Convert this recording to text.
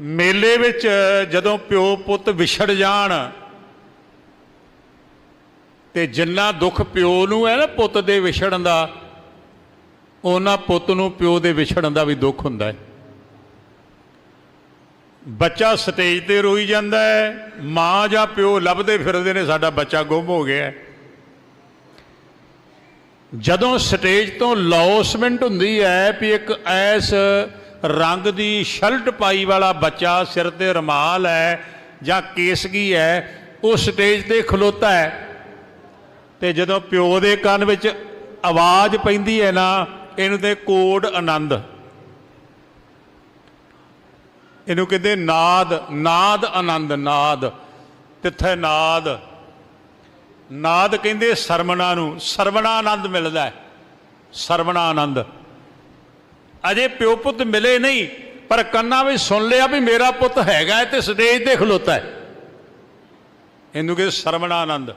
ਮੇਲੇ ਵਿੱਚ ਜਦੋਂ ਪਿਓ ਪੁੱਤ ਵਿਛੜ ਜਾਣ ਤੇ ਜਿੰਨਾ ਦੁੱਖ ਪਿਓ ਨੂੰ ਹੈ ਨਾ ਪੁੱਤ ਦੇ ਵਿਛੜਨ ਦਾ, ਉਹਨਾਂ ਪੁੱਤ ਨੂੰ ਪਿਓ ਦੇ ਵਿਛੜਨ ਦਾ ਵੀ ਦੁੱਖ ਹੁੰਦਾ ਹੈ। ਬੱਚਾ ਸਟੇਜ ਤੇ ਰੋਈ ਜਾਂਦਾ ਹੈ, ਮਾਂ ਜਾਂ ਪਿਓ ਲੱਭਦੇ ਫਿਰਦੇ ਨੇ, ਸਾਡਾ ਬੱਚਾ ਗੁੰਮ ਹੋ ਗਿਆ ਹੈ। ਜਦੋਂ ਸਟੇਜ ਤੋਂ ਲੌਸਮੈਂਟ ਹੁੰਦੀ ਹੈ ਵੀ ਇੱਕ ਐਸ ਰੰਗ ਦੀ ਸ਼ਰਟ ਪਾਈ ਵਾਲਾ ਬੱਚਾ ਸਿਰ ਤੇ ਰਮਾਲ ਹੈ ਜਾਂ ਕੇਸਗੀ ਹੈ, ਉਹ ਸਟੇਜ ਤੇ ਖਲੋਤਾ ਹੈ। ਤੇ ਜਦੋਂ ਪਿਓ ਦੇ ਕੰਨ ਵਿੱਚ ਆਵਾਜ਼ ਪੈਂਦੀ ਹੈ ਨਾ, ਇਹਨੂੰ ਤੇ ਕੋਡ ਆਨੰਦ। ਇਹਨੂੰ ਕਹਿੰਦੇ ਨਾਦ ਨਾਦ ਆਨੰਦ, ਨਾਦ। ਤਿੱਥੇ ਨਾਦ। ਨਾਦ ਕਹਿੰਦੇ ਸਰਵਣਾ ਨੂੰ ਸਰਵਣਾ ਆਨੰਦ ਮਿਲਦਾ ਹੈ ਸਰਵਣਾ ਆਨੰਦ ਅਜੇ ਪਿਓ ਪੁੱਤ ਮਿਲੇ ਨਹੀਂ, ਪਰ ਕੰਨਾਂ ਵਿੱਚ ਸੁਣ ਲਿਆ ਵੀ ਮੇਰਾ ਪੁੱਤ ਹੈਗਾ ਹੈ ਤੇ ਸਟੇਜ ਤੇ ਖਲੋਤਾ ਹੈ। ਇਹਨੂੰ ਕਹਿੰਦੇ ਸਰਵਣਾ ਆਨੰਦ